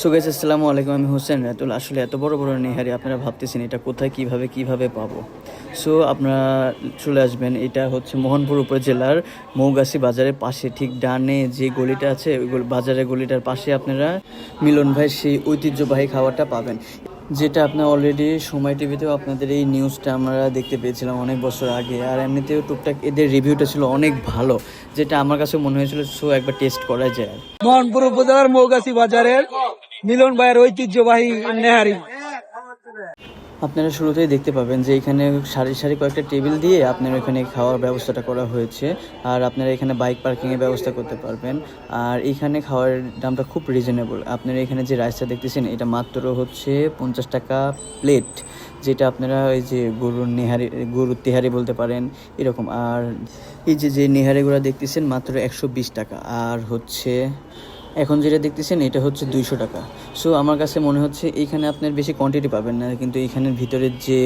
So guys আসসালামু আলাইকুম, আমি হোসেন রাতুল। আসলে এত বড় বড় নেহারি আপনারা ভাবতেছেন এটা কোথায়, কীভাবে কীভাবে পাবো? সো আপনারা চলে আসবেন, এটা হচ্ছে মোহনপুর উপজেলার মৌগাছি বাজারের পাশে, ঠিক ডানে যে গলিটা আছে, ওই বাজারের গলিটার পাশে আপনারা মিলন ভাই সেই ঐতিহ্যবাহী খাবারটা পাবেন। যেটা আপনার অলরেডি সময় টিভিতেও আপনাদের এই নিউজটা আমরা দেখতে পেয়েছিলাম অনেক বছর আগে, আর এমনিতেও টুকটাক এদের রিভিউটা ছিল অনেক ভালো, যেটা আমার কাছে মনে হয়েছিল সো একবার টেস্ট করা যায়। মোহনপুর উপজেলার মৌগাছি বাজারের মিলন ভাইয়ের ঐতিহ্যবাহী নেহারি। আপনারা শুরুতেই দেখতে পাবেন যে এখানে সারি সারি কয়েকটা টেবিল দিয়ে আপনার এখানে খাওয়ার ব্যবস্থাটা করা হয়েছে, আর আপনারা এখানে বাইক পার্কিংয়ের ব্যবস্থা করতে পারবেন। আর এখানে খাওয়ার দামটা খুব রিজনেবল আপনারা এখানে যে রাইসটা দেখতেছেন, এটা মাত্র হচ্ছে পঞ্চাশ টাকা প্লেট যেটা আপনারা ওই যে গরুর নেহারি, গরুর তেহারি বলতে পারেন, এরকম। আর এই যে যে নেহারিগুলো দেখতেছেন, মাত্র একশো বিশ টাকা। আর হচ্ছে এখন যেটা দেখতেছেন, এটা হচ্ছে দুইশো টাকা। সো আমার কাছে মনে হচ্ছে এইখানে আপনার বেশি কোয়ান্টিটি পাবেন না, কিন্তু এইখানের ভিতরে যে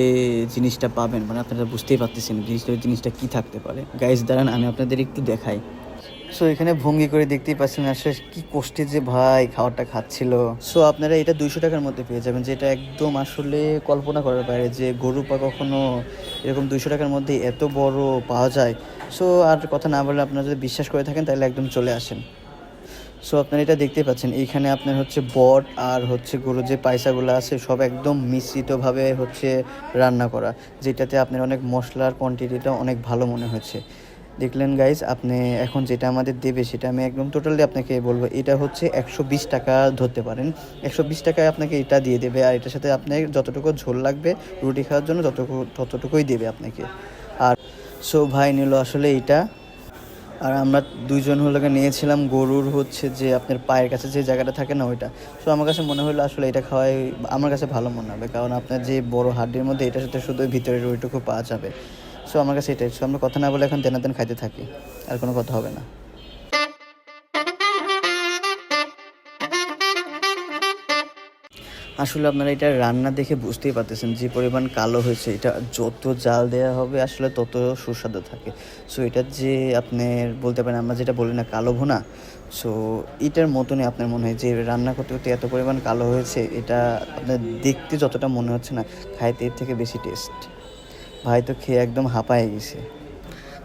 জিনিসটা পাবেন মানে আপনারা বুঝতেই পারতেছেন ভিতরের জিনিসটা কি থাকতে পারে। গাইস দাঁড়ান, আমি আপনাদের একটু দেখাই। সো এখানে ভঙ্গি করে দেখতেই পাচ্ছেন আসলে কি কষ্টে যে ভাই খাবারটা খাচ্ছিল। সো আপনারা এটা দুইশো টাকার মধ্যে পেয়ে যাবেন, যেটা একদম আসলে কল্পনা করার বাইরে যে গরু পা কখনো এরকম দুইশো টাকার মধ্যে এত বড় পাওয়া যায়। সো আর কথা না বলে আপনারা যদি বিশ্বাস করে থাকেন, তাহলে একদম চলে আসেন। সো আপনারা এটা দেখতেই পাচ্ছেন। এইখানে আপনার হচ্ছে বট আর হচ্ছে গরুর যে পায়সাগুলো আছে, সব একদম মিশ্রিতভাবে হচ্ছে রান্না করা, যেটাতে আপনার অনেক মশলার কোয়ান্টিটিটা অনেক ভালো মনে হচ্ছে। দেখলেন গাইজ আপনি এখন যেটা আমাদের দেবে, সেটা আমি একদম টোটালি আপনাকে বলব। এটা হচ্ছে একশো বিশ টাকা ধরতে পারেন। একশো বিশ টাকায় আপনাকে এটা দিয়ে দেবে, আর এটার সাথে আপনার যতটুকু ঝোল লাগবে, রুটি খাওয়ার জন্য যতটুকু, ততটুকুই দেবে আপনাকে। আর সো ভাই নিল আসলে এটা। আর আমরা দুইজন হলো নিয়েছিলাম গরুর হচ্ছে যে আপনার পায়ের কাছে যে জায়গাটা থাকে না ওইটা। সো আমার কাছে মনে হলো আসলে এটা খাওয়াই আমার কাছে ভালো মনে হবে, কারণ আপনার যে বড় হাড্ডির মধ্যে এটার সাথে শুধু ভিতরের ওইটুকু পাওয়া যাবে। সো আমার কাছে এটাই সো আমরা কথা না বলে এখন দেনাদেন খাইতে থাকি, আর কোনো কথা হবে না। আসলে আপনারা এটা রান্না দেখে বুঝতেই পারতেছেন যে পরিমাণ কালো হয়েছে, এটা যত জাল দেওয়া হবে আসলে তত সুস্বাদু থাকে। সো এটা যে আপনার বলতে পারেন, আমরা যেটা বলি না কালো ভুনা সো এটার মতনই আপনার মনে হয় যে রান্না করতে করতে এত পরিমাণ কালো হয়েছে, এটা আপনার দেখতে যতটা মনে হচ্ছে না, খাইতে এর থেকে বেশি টেস্ট ভাই তো খেয়ে একদম হাঁপায় গেছে।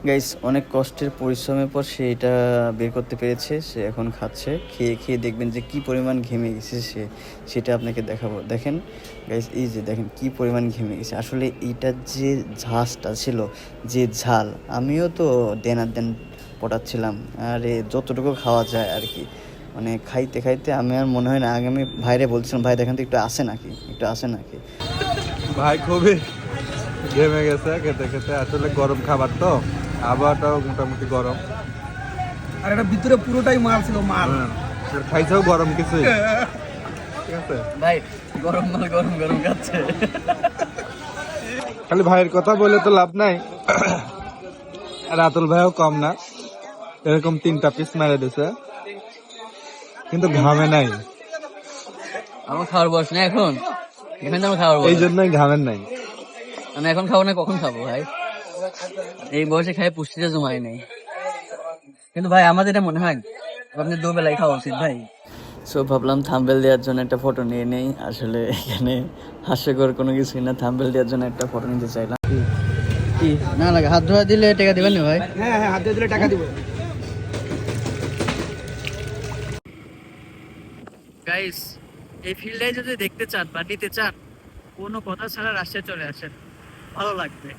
গাইস অনেক কষ্টের পরিশ্রমের পর সে এটা বের করতে পেরেছে, সে এখন খাচ্ছে। খেয়ে খেয়ে দেখবেন যে কি পরিমাণ ঘেমে গেছে সে, সেটা আপনাকে দেখাবো। দেখেন গাইস এই যে দেখেন কি পরিমাণ ঘেমে গেছে। আসলে এইটার যে ঝাঁসটা ছিল, যে ঝাল, আমিও তো দেন আর দেন পটাচ্ছিলাম। আরে, যতটুকু খাওয়া যায় আর কি। মানে খাইতে খাইতে আমি আর মনে হয় না, আগে আমি ভাইরে বলছিলাম, ভাই, দেখেন তো একটু আসে নাকি? একটু আসে নাকি? ভাই খুবই ঘেমে গেছে, খেতে খেতে। আসলে গরম খাবার তো। আবহাওয়াটাও মোটামুটি গরম। আর এটা ভিতরে পুরোটাই মাল ছিল মাল। হ্যাঁ, আর খাইছেও গরম কিছুই। ঠিক আছে? ভাই গরম মাল গরম গরম খাচ্ছে। খালি ভাইয়ের কথা বলে তো লাভ নাই। রাতুল ভাইও কম না। এরকম তিনটা পিস মেরে দিছে। কিন্তু ঘামে নাই। আমার খাওয়ার বয়স না এখন? এখানে আমার খাওয়ার এই জন্যই ঘামেন নাই। আমি এখন খাব না কখন খাব ভাই? এই বয়সে খাই পুষ্টিটা জমায় নেই। কিন্তু ভাই আমাদের এটা মনে হয় আপনি দুবেলায় খাওয়া উচিত ভাই। সো ভাবলাম থাম্বেল দেওয়ার জন্য একটা ফটো নিয়ে নেই। আসলে এখানে হাস্যকর কোনো কিছুই না। থাম্বেল দেওয়ার জন্য একটা ফটো নিতে চাইলাম। কি? না লাগে হাত ধোয়া দিলে টাকা দিবেন না ভাই? হ্যাঁ হ্যাঁ হাতে দিলে টাকা দিব। গাইস এই ফিল্ডে যদি দেখতে চান বা নিতে চান কোনো কথা ছাড়া রাশিয়া চলে আসেন। ভালো লাগবে।